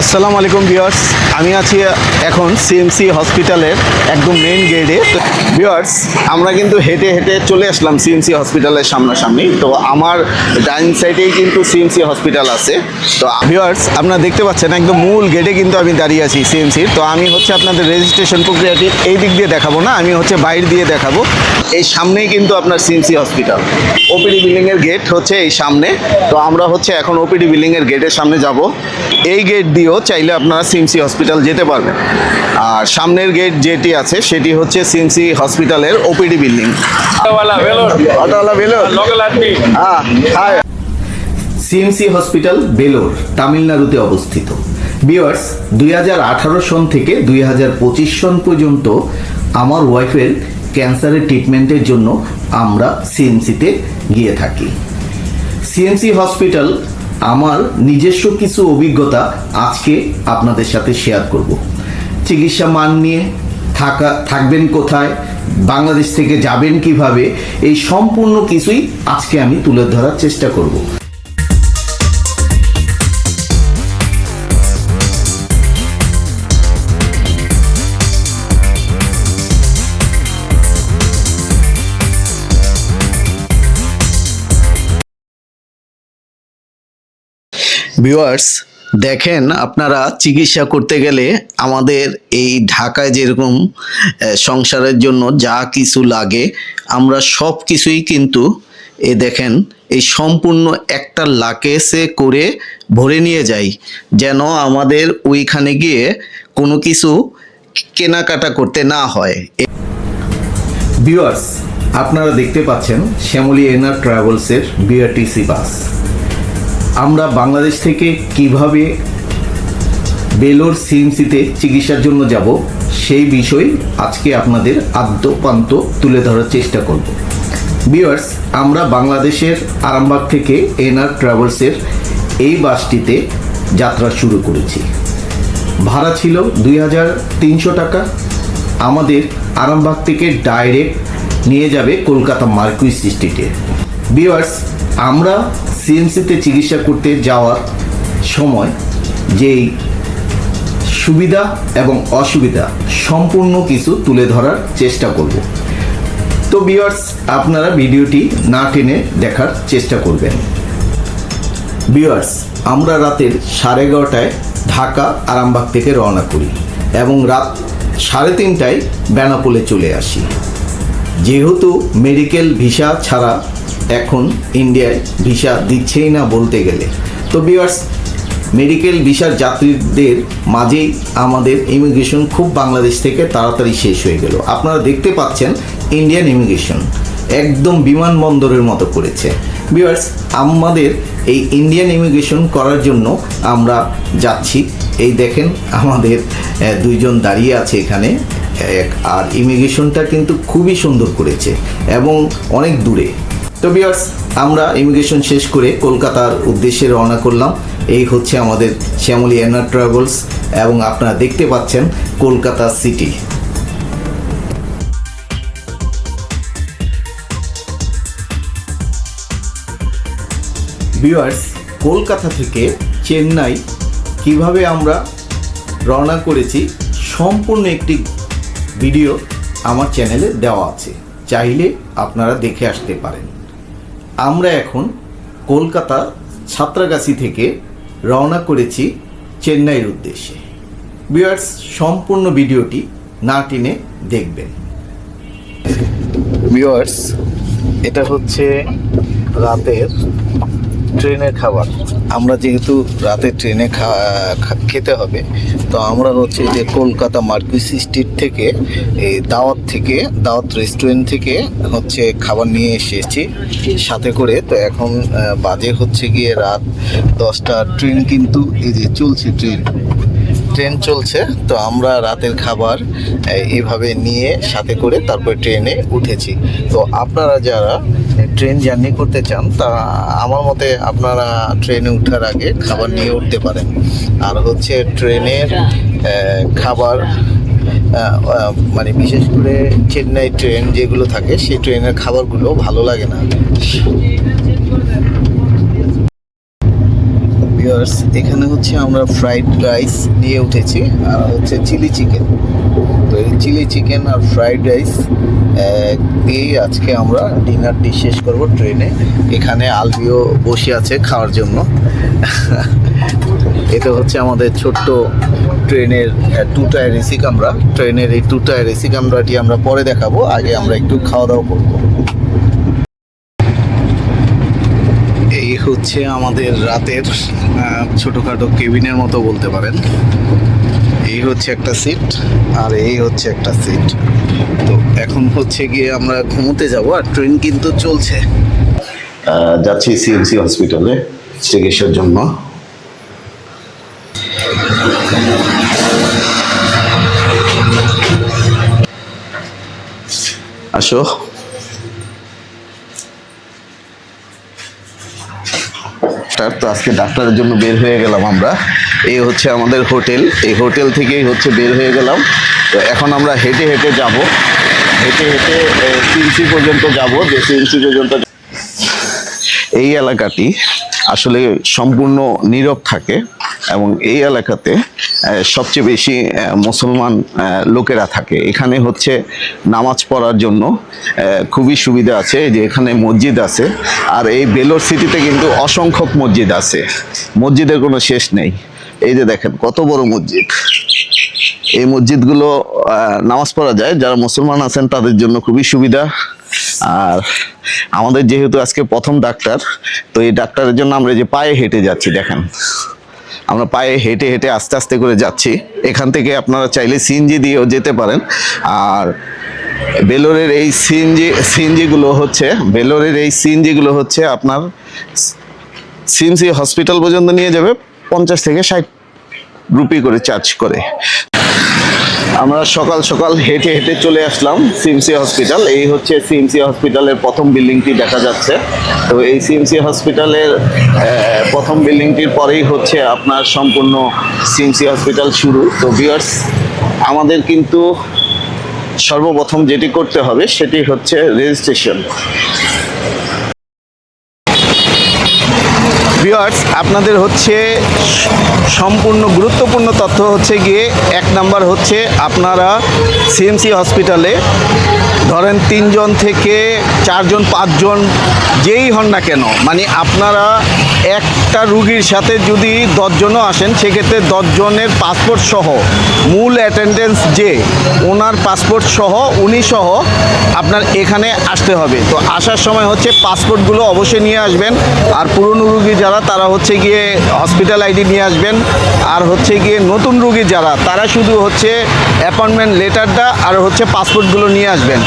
আসসালামু আলাইকুম ভিউয়ার্স। আমি আছি এখন সিএমসি হসপিটালের একদম মেইন গেটে ভিউয়ার্স, আমরা কিন্তু হেঁটে হেঁটে চলে আসলাম সিএমসি হসপিটালের সামনাসামনি। তো আমার ডাইন সাইডেই কিন্তু সিএমসি হসপিটাল আছে। তো ভিউয়ার্স, আপনারা দেখতে পাচ্ছেন একদম মূল গেটে কিন্তু আমি দাঁড়িয়ে আছি সিএমসির তো আমি হচ্ছে আপনাদের রেজিস্ট্রেশন প্রক্রিয়াটি এই দিক দিয়ে দেখাবো না, আমি হচ্ছে বাইর দিয়ে দেখাবো। এই সামনেই কিন্তু আপনার সিএমসি হসপিটাল। ওপিডি বিল্ডিংয়ের গেট হচ্ছে এই সামনে। তো আমরা হচ্ছে এখন ওপিডি বিল্ডিংয়ের গেটের সামনে যাব। এই গেট দিয়েও চাইলে আপনারা সিমসি হসপিটাল যেতে পারবেন। আর সামনের গেট যেটি আছে সেটি হচ্ছে সিমসি হসপিটালের ওপিডি বিল্ডিং। হ্যাঁ, সিএমসি হসপিটাল বেলোর তামিলনাড়ুতে অবস্থিত। বিয়ার্স দুই সন থেকে দুই হাজার পঁচিশ সন পর্যন্ত আমার ওয়াইফের ক্যান্সারের ট্রিটমেন্টের জন্য আমরা সিএমসিতে গিয়ে থাকি। সিএমসি হসপিটাল আমার নিজস্ব কিছু অভিজ্ঞতা আজকে আপনাদের সাথে শেয়ার করব। চিকিৎসা মান নিয়ে থাকা, থাকবেন কোথায়, বাংলাদেশ থেকে যাবেন কীভাবে, এই সম্পূর্ণ কিছুই আজকে আমি তুলে ধরার চেষ্টা করব। ভিউয়ার্স দেখেন আপনারা চিকিৎসা করতে গেলে আমাদের এই ঢাকায় যেরকম সংসারের জন্য যা কিছু লাগে, আমরা সব কিছুই কিন্তু এ দেখেন, এই সম্পূর্ণ একটা লাকেসে করে ভরে নিয়ে যাই। যেন আমাদের ওইখানে গিয়ে কোনো কিছু কেনাকাটা করতে না হয়। ভিউয়ার্স আপনারা দেখতে পাচ্ছেন শ্যামলী এনার ট্রাভেলসের বিআরটিসি বাস আমরা বাংলাদেশ থেকে কীভাবে বেলোর সিএমসিতে চিকিৎসার জন্য যাব, সেই বিষয়ে আজকে আপনাদের আদ্যপান্ত তুলে ধরার চেষ্টা করব। বিয়ার্স আমরা বাংলাদেশের আরামবাগ থেকে এনআর ট্রাভেলসের এই বাসটিতে যাত্রা শুরু করেছি। ভাড়া ছিল দুই হাজার তিনশো টাকা। আমাদের আরামবাগ থেকে ডাইরেক্ট নিয়ে যাবে কলকাতা মার্কুইস স্ট্রিটে। বিয়ার্স আমরা সিএমসিতে চিকিৎসা করতে যাওয়ার সময় যেই সুবিধা এবং অসুবিধা সম্পূর্ণ কিছু তুলে ধরার চেষ্টা করব। তো বিয়ার্স আপনারা ভিডিওটি না টেনে দেখার চেষ্টা করবেন। বিয়ার্স আমরা রাতের সাড়ে এগারোটায় ঢাকা আরামবাগ থেকে রওনা করি এবং রাত সাড়ে তিনটায় বেনাপোলে চলে আসি। যেহেতু মেডিকেল ভিসা ছাড়া এখন ইন্ডিয়ায় ভিসা দিচ্ছেই না বলতে গেলে। তো বিয়ার্স মেডিকেল ভিসার যাত্রীদের মাঝেই আমাদের ইমিগ্রেশন খুব বাংলাদেশ থেকে তাড়াতাড়ি শেষ হয়ে গেল। আপনারা দেখতে পাচ্ছেন ইন্ডিয়ান ইমিগ্রেশন একদম বিমানবন্দরের মতো করেছে। বিয়ার্স আমাদের এই ইন্ডিয়ান ইমিগ্রেশন করার জন্য আমরা যাচ্ছি। এই দেখেন আমাদের দুইজন দাঁড়িয়ে আছে এখানে। এক, আর ইমিগ্রেশনটা কিন্তু খুবই সুন্দর করেছে এবং অনেক দূরে। তো বিয়ার্স আমরা ইমিগ্রেশন শেষ করে কলকাতার উদ্দেশ্যে রওনা করলাম। এই হচ্ছে আমাদের শ্যামলী এনার ট্রাভেলস এবং আপনারা দেখতে পাচ্ছেন কলকাতা সিটি। ভিউয়ার্স কলকাতা থেকে চেন্নাই কীভাবে আমরা রওনা করেছি সম্পূর্ণ একটি ভিডিও আমার চ্যানেলে দেওয়া আছে। চাইলে আপনারা দেখে আসতে পারেন। আমরা এখন কলকাতা ছাত্রাগাছি থেকে রওনা করেছি চেন্নাইয়ের উদ্দেশ্যে। বিয়ার্স সম্পূর্ণ ভিডিওটি না টেনে দেখবেন। বিয়ার্স এটা হচ্ছে রাতের ট্রেনের খাবার। আমরা যেহেতু রাতে ট্রেনে খেতে হবে, তো আমরা হচ্ছে যে কলকাতা মার্কুইস স্ট্রিট থেকে, এই দাওয়াত থেকে, দাওয়াত রেস্টুরেন্ট থেকে হচ্ছে খাবার নিয়ে এসেছি। সাথে করে তো এখন বাজে হচ্ছে গিয়ে রাত দশটা, ট্রেন কিন্তু এই যে চলছে ট্রেন। ট্রেন চলছে, তো আমরা রাতের খাবার এভাবে নিয়ে সাথে করে তারপর ট্রেনে উঠেছি। তো আপনারা যারা ট্রেন জার্নি করতে চান, তা আমার মতে আপনারা ট্রেনে ওঠার আগে খাবার নিয়ে উঠতে পারেন। আর হচ্ছে ট্রেনের খাবার মানে বিশেষ করে চেন্নাই ট্রেন যেগুলো থাকে, সেই ট্রেনের খাবারগুলো ভালো লাগে না। ভিউয়ার্স এখানে হচ্ছে আমরা ফ্রাইড রাইস নিয়ে উঠেছি, আর হচ্ছে চিলি চিকেন তো এই চিলি চিকেন আর ফ্রাইড রাইস এই আজকে আমরা ডিনারটি শেষ করব ট্রেনে এখানে আলবিও বসে আছে খাওয়ার জন্য। এটা হচ্ছে আমাদের ছোট্ট ট্রেনের টু টায়ার এসি কামরা ট্রেনের এই টু টায়ার এসি কামরাটি আমরা পরে দেখাবো, আগে আমরা একটু খাওয়া দাওয়া করব এই হচ্ছে আমাদের রাতের ছোটোখাটো কেবিনের মতো বলতে পারেন। এই হচ্ছে একটা সিট আর এই হচ্ছে একটা সিট তো এখন হচ্ছে গিয়ে আমরা ঘুমোতে যাব আর ট্রেন কিন্তু চলছে। যাচ্ছি সিএমসি হসপিটালে চিকিৎসার জন্য। আসো। ডাক্তার তো আজকে ডাক্তারের জন্য বের হয়ে গেলাম আমরা। এই হচ্ছে আমাদের হোটেল। এই হোটেল থেকেই হচ্ছে বের হয়ে গেলাম। তো এখন আমরা হেঁটে হেঁটে যাব। হেঁটে হেঁটে সিএনসি পর্যন্ত যাব। যে সিএনসি পর্যন্ত এই এলাকাটি আসলে সম্পূর্ণ নীরব থাকে এবং এই এলাকাতে সবচেয়ে বেশি মুসলমান লোকেরা থাকে। এখানে হচ্ছে নামাজ পড়ার জন্য খুবই সুবিধা আছে যে এখানে মসজিদ আছে। আর এই বেলোর সিটিতে কিন্তু অসংখ্যক মসজিদ আছে। মসজিদের কোনো শেষ নেই। এই যে দেখেন, কত বড় মসজিদ। এই মসজিদগুলো নামাজ পড়া যায়। যারা মুসলমান আছেন, তাদের জন্য খুবই সুবিধা। আর আমাদের যেহেতু আজকে প্রথম ডাক্তার, তো এই ডাক্তারের জন্য আমরা যে পায়ে হেঁটে যাচ্ছি, দেখেন। আমরা পায়ে হেঁটে হেঁটে আস্তে আস্তে করে যাচ্ছি। এখান থেকে আপনারা চাইলে সিএনজি দিয়েও যেতে পারেন। আর বেলোরের এই সিএনজি, সিএনজিগুলো হচ্ছে, বেলোরের এই সিএনজিগুলো হচ্ছে আপনার সিএমসি হসপিটাল পর্যন্ত নিয়ে যাবে পঞ্চাশ থেকে ষাট রুপি করে চার্জ করে। আমরা সকাল সকাল হেঁটে হেঁটে চলে আসলাম সিএমসি হসপিটাল। এই হচ্ছে সিএমসি হসপিটালের প্রথম বিল্ডিংটি দেখা যাচ্ছে। তো এই সিএমসি হসপিটালের প্রথম বিল্ডিংটির পরেই হচ্ছে আপনার সম্পূর্ণ সিএমসি হসপিটাল শুরু। তো ভিউয়ার্স, আমাদের কিন্তু সর্বপ্রথম যেটি করতে হবে সেটি হচ্ছে রেজিস্ট্রেশন। ভিউয়ার্স, আপনাদের হচ্ছে সম্পূর্ণ গুরুত্বপূর্ণ তথ্য হচ্ছে গিয়ে, এক নাম্বার হচ্ছে আপনারা সিএমসি হসপিটালে ধরেন তিনজন থেকে চারজন, পাঁচজন যেই হন না কেন মানে আপনারা একটা রুগীর সাথে যদি দশজনও আসেন, সেক্ষেত্রে দশজনের পাসপোর্ট সহ মূল অ্যাটেন্ডেন্স যে, ওনার পাসপোর্ট সহ, উনি সহ আপনার এখানে আসতে হবে। তো আসার সময় হচ্ছে পাসপোর্টগুলো অবশ্যই নিয়ে আসবেন। আর পুরনো রুগী যারা, তারা হচ্ছে গিয়ে হসপিটাল আইডি নিয়ে আসবেন। আর হচ্ছে গিয়ে নতুন রুগী যারা, তারা শুধু হচ্ছে অ্যাপয়েন্টমেন্ট লেটারটা আর হচ্ছে পাসপোর্টগুলো নিয়ে আসবেন।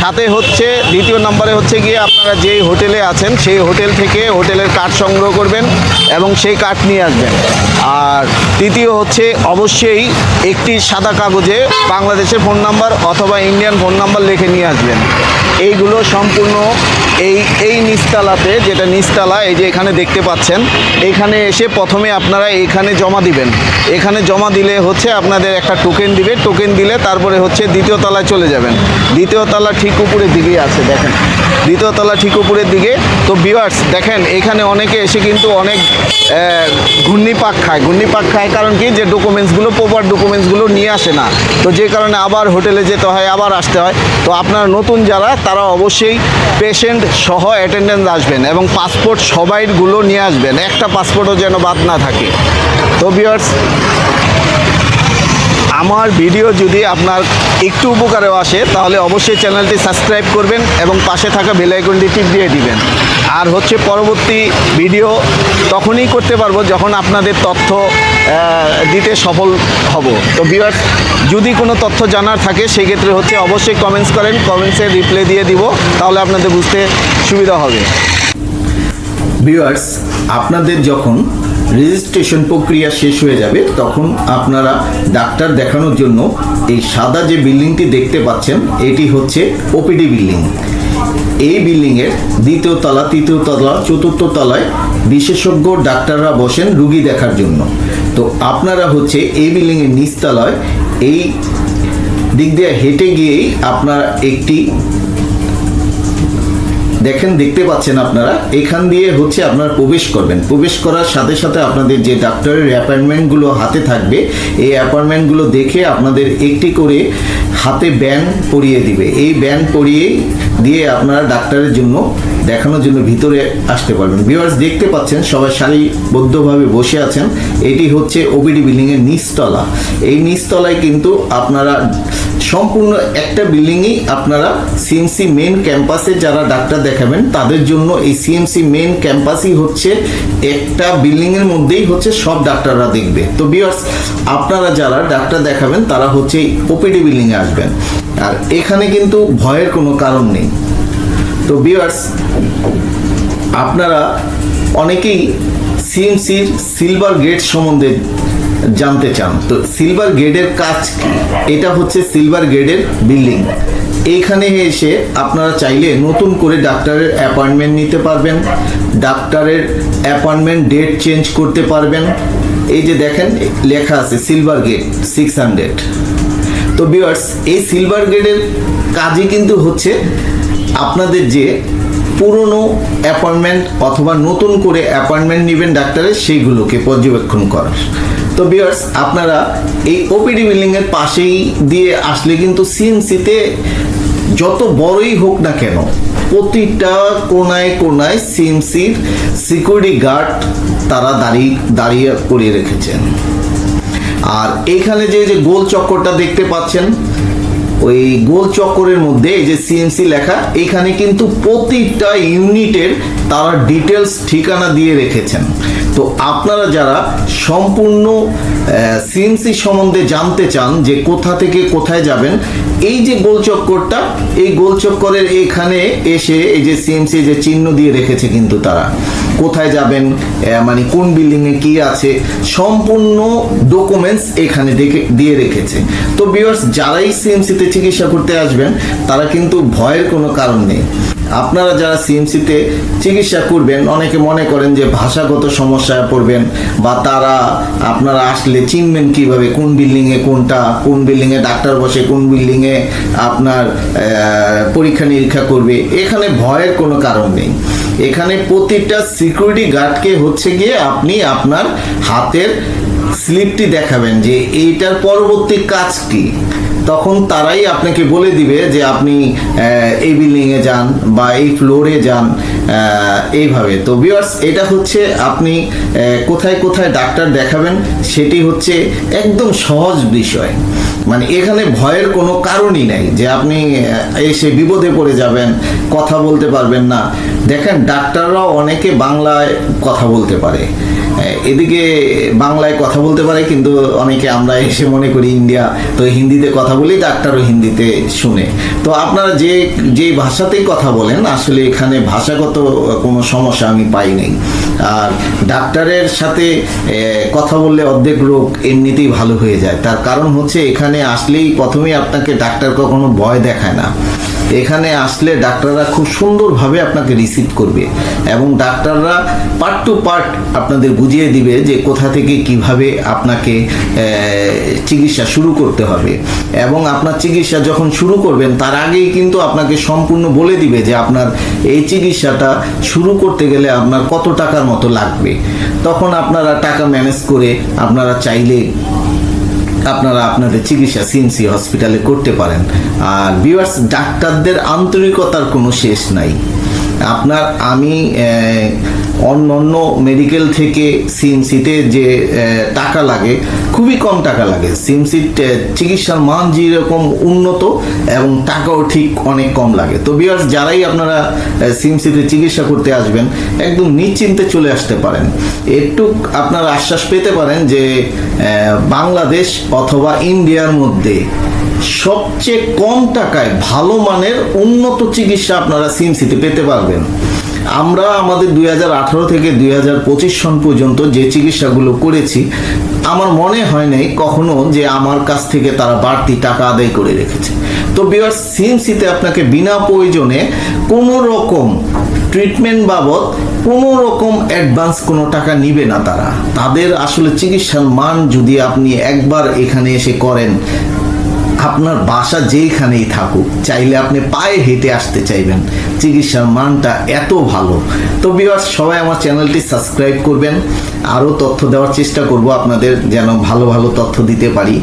সাথে হচ্ছে দ্বিতীয় নম্বরে হচ্ছে গিয়ে আপনারা যেই হোটেলে আছেন, সেই হোটেল থেকে হোটেলের কার্ড সংগ্রহ করবেন। এবং সেই কাঠ নিয়ে আসবেন। আর তৃতীয় হচ্ছে, অবশ্যই একটি সাদা কাগজে বাংলাদেশের ফোন নাম্বার অথবা ইন্ডিয়ান ফোন নাম্বার লিখে নিয়ে আসবেন। এইগুলো সম্পূর্ণ এই এই নিচতলাতে, যেটা নিচতলা, এই যে এখানে দেখতে পাচ্ছেন, এখানে এসে প্রথমে আপনারা এখানে জমা দিবেন। এখানে জমা দিলে হচ্ছে আপনাদের একটা টোকেন দিবে। টোকেন দিলে তারপরে হচ্ছে দ্বিতীয় তলায় চলে যাবেন। দ্বিতীয় তলা ঠিক উপরের দিকেই আছে, দেখেন। দ্বিতীয় তলা ঠিক উপরের দিকে তো ভিউয়ার্স দেখেন, এখানে অনেকে এসে কিন্তু অনেক ঘূর্ণি পাক খায়। ঘূর্ণি পাক খায় কারণ কি? যে ডকুমেন্টসগুলো প্রপার ডকুমেন্টসগুলো নিয়ে আসে না। তো যে কারণে আবার হোটেলে যেতে হয়, আবার আসতে হয়। তো আপনারা নতুন যারা, তারা অবশ্যই পেশেন্ট সহ অ্যাটেন্ডেন্স আসবেন এবং পাসপোর্ট সবাইগুলো নিয়ে আসবেন। একটা পাসপোর্টও যেন বাদ না থাকে। তো ভিউয়ার্স আমার ভিডিও যদি আপনার একটু উপকারেও আসে, তাহলে অবশ্যই চ্যানেলটি সাবস্ক্রাইব করবেন এবং পাশে থাকা বেল আইকনটি টিপ দিয়ে দিবেন। আর হচ্ছে পরবর্তী ভিডিও তখনই করতে পারব যখন আপনাদের তথ্য দিতে সফল হব। তো ভিউয়ার্স যদি কোনো তথ্য জানার থাকে, সেক্ষেত্রে হচ্ছে অবশ্যই কমেন্টস করেন কমেন্টসে রিপ্লাই দিয়ে দিব, তাহলে আপনাদের বুঝতে সুবিধা হবে। ভিউয়ার্স আপনাদের যখন রেজিস্ট্রেশন প্রক্রিয়া শেষ হয়ে যাবে, তখন আপনারা ডাক্তার দেখানোর জন্য এই সাদা যে বিল্ডিংটি দেখতে পাচ্ছেন, এটি হচ্ছে ওপিডি বিল্ডিং এই বিল্ডিংয়ের দ্বিতীয় তলা, তৃতীয় তলা, চতুর্থ তলায় বিশেষজ্ঞ ডাক্তাররা বসেন রুগী দেখার জন্য। তো আপনারা হচ্ছে এই বিল্ডিং বিল্ডিংয়ের নিচতলায় এই দিক দিয়ে হেঁটে গিয়েই আপনারা একটি দেখেন, দেখতে পাচ্ছেন আপনারা, এখান দিয়ে হচ্ছে আপনারা প্রবেশ করবেন। প্রবেশ করার সাথে সাথে আপনাদের যে ডাক্তারের অ্যাপয়েন্টমেন্টগুলো হাতে থাকবে, এই অ্যাপয়েন্টমেন্টগুলো দেখে আপনাদের একটি করে হাতে ব্যান পরিয়ে দিবে। এই ব্যান পরিয়ে দিয়ে আপনারা ডাক্তারের জন্য, দেখানোর জন্য ভিতরে আসতে পারবেন। ভিউয়ার্স, দেখতে পাচ্ছেন, সবাই সারিবদ্ধভাবে বসে আছেন। এটি হচ্ছে ওবিডি বিল্ডিংয়ের নিচতলা। এই নিচতলায় কিন্তু আপনারা সম্পূর্ণ একটা বিল্ডিংই আপনারা সিএমসি মেন ক্যাম্পাসে যারা ডাক্তার দেখাবেন, তাদের জন্য এই সিএমসি মেন ক্যাম্পাসই হচ্ছে একটা বিল্ডিংয়ের মধ্যেই হচ্ছে সব ডাক্তাররা দেখবে। তো ভিউয়ার্স, আপনারা যারা ডাক্তার দেখাবেন, তারা হচ্ছে ওপিডি বিল্ডিংয়ে এ আসবেন আর এখানে কিন্তু ভয়ের কোনো কারণ নেই। তো ভিউয়ার্স আপনারা অনেকেই সিএমসির সিলভার গেট সম্বন্ধে জানতে চান। তো সিলভার গেটের কাজ এটা হচ্ছে সিলভার গেটের বিল্ডিং এইখানে এসে আপনারা চাইলে নতুন করে ডাক্তারের অ্যাপয়েন্টমেন্ট নিতে পারবেন। ডাক্তারের অ্যাপয়েন্টমেন্ট ডেট চেঞ্জ করতে পারবেন। এই যে দেখেন, লেখা আছে সিলভার গেট সিক্স হান্ড্রেড তো বিয়ার্স এই সিলভার গেটের কাজই কিন্তু হচ্ছে আপনাদের যে পুরনো অ্যাপয়েন্টমেন্ট অথবা নতুন করে অ্যাপয়েন্টমেন্ট নেবেন ডাক্তারের সেইগুলোকে পর্যবেক্ষণ করার। তো বিয়ার্স আপনারা এই ওপিডি বিল্ডিংয়ের পাশেই দিয়ে আসলে কিন্তু সিএমসিতে যত বড়ই হোক না কেন, প্রতিটা কোনায় কোনায় সিএমসির সিকিউরিটি গার্ড তারা দাঁড়িয়ে দাঁড়িয়ে করিয়ে রেখেছেন। আর এখানে যে যে গোল চক্করটা দেখতে পাচ্ছেন, ওই গোল চক্করের মধ্যে এই যে সিএনসি লেখা, এখানে কিন্তু প্রতিটা ইউনিটের তারা ডিটেলস ঠিকানা দিয়ে রেখেছেন। তো আপনারা যারা সম্পূর্ণ সিএমসি সম্বন্ধে জানতে চান যে কোথা থেকে কোথায় যাবেন, এই যে গোল চক্করটা, এই গোল চক্করের এখানে এসে এই যে সিএমসি যে চিহ্ন দিয়ে রেখেছে কিন্তু তারা। কোথায় যাবেন মানে কোন বিল্ডিং এ কি আছে, সম্পূর্ণ ডকুমেন্টস এখানে দেখে, দিয়ে রেখেছে। তো বিয়ার্স যারাই সিএমসিতে চিকিৎসা করতে আসবেন, তারা কিন্তু ভয়ের কোনো কারণ নেই। আপনারা যারা সিএমসিতে চিকিৎসা করবেন, অনেকে মনে করেন যে ভাষাগত সমস্যায় পড়বেন বা তারা আপনারা আসলে চিনবেন কীভাবে, কোন বিল্ডিংয়ে কোনটা, কোন বিল্ডিংয়ে ডাক্তার বসে, কোন বিল্ডিংয়ে আপনার পরীক্ষা নিরীক্ষা করবে, এখানে ভয়ের কোনো কারণ নেই। এখানে প্রতিটা সিকিউরিটি গার্ডকে হচ্ছে গিয়ে আপনি আপনার হাতের স্লিপটি দেখাবেন যে এইটার পরবর্তী কাজ কি। তখন তারাই আপনাকে বলে দিবে যে আপনি এই বিল্ডিং এ যান বা এই ফ্লোরে যান এইভাবে। তো ভিউয়ার্স এটা হচ্ছে আপনি কোথায় কোথায় ডাক্তার দেখাবেন, সেটি হচ্ছে একদম সহজ বিষয়। মানে এখানে ভয়ের কোনো কারণই নাই যে আপনি এসে বিপদে পড়ে যাবেন, কথা বলতে পারবেন না। দেখেন, ডাক্তাররাও অনেকে বাংলায় কথা বলতে পারে। এদিকে বাংলায় কথা বলতে পারে, কিন্তু অনেকে আমরা এসে মনে করি ইন্ডিয়া, তো হিন্দিতে কথা বলি, ডাক্তারও হিন্দিতে শুনে। তো আপনারা যে যে ভাষাতেই কথা বলেন, আসলে এখানে ভাষাগত কোনো সমস্যা আমি পাই নাই। আর ডাক্তারের সাথে কথা বললে অর্ধেক রোগ এমনিতেই ভালো হয়ে যায়। তার কারণ হচ্ছে, এখানে আসলেই প্রথমেই আপনাকে ডাক্তার কখনো ভয় দেখায় না। এখানে আসলে ডাক্তাররা খুব সুন্দরভাবে আপনাকে রিসিভ করবে এবং ডাক্তাররা পার্ট টু পার্ট আপনাদের বুঝিয়ে দিবে যে কোথা থেকে কীভাবে আপনাকে চিকিৎসা শুরু করতে হবে। এবং আপনার চিকিৎসা যখন শুরু করবেন, তার আগেই কিন্তু আপনাকে সম্পূর্ণ বলে দিবে যে আপনার এই চিকিৎসাটা শুরু করতে গেলে আপনার কত টাকার মতো লাগবে। তখন আপনারা টাকা ম্যানেজ করে আপনারা চাইলে আপনারা আপনাদের চিকিৎসা সিএনসি হসপিটালে করতে পারেন। আর ভিউয়ার্স ডাক্তারদের আন্তরিকতার কোনো শেষ নাই। আপনার, আমি অন্য অন্য মেডিকেল থেকে সিএমসিতে যে টাকা লাগে, খুবই কম টাকা লাগে। সিএমসির চিকিৎসার মান যেরকম উন্নত এবং টাকাও ঠিক অনেক কম লাগে। তো বিয়ার্স যারাই আপনারা সিএমসিতে চিকিৎসা করতে আসবেন, একদম নিশ্চিন্তে চলে আসতে পারেন। একটু আপনারা আশ্বাস পেতে পারেন যে বাংলাদেশ অথবা ইন্ডিয়ার মধ্যে সবচেয়ে কম টাকায় ভালো মানের উন্নত চিকিৎসা আপনারা সিএমসিতে পেতে পারবেন। আমরা আমাদের দুই হাজার আঠারো থেকে দুই সন পর্যন্ত যে চিকিৎসাগুলো করেছি, আমার মনে হয় নাই কখনো যে আমার কাছ থেকে তারা বাড়তি টাকা আদায় করে রেখেছে। তো বিয়ার সিএমসিতে আপনাকে বিনা প্রয়োজনে কোনো রকম ট্রিটমেন্ট বাবদ কোনো রকম অ্যাডভান্স কোনো টাকা নিবে না তারা। তাদের আসলে চিকিৎসার মান যদি আপনি একবার এখানে এসে করেন আপনার বাসা যেইখানেই থাকুক, চাইলে আপনি পায়ে হেঁটে আসতে চাইবেন। চিকিৎসার মানটা এত ভালো। তো বিভার্স সবাই আমার চ্যানেলটি সাবস্ক্রাইব করবেন। আরও তথ্য দেওয়ার চেষ্টা করব আপনাদের যেন ভালো ভালো তথ্য দিতে পারি।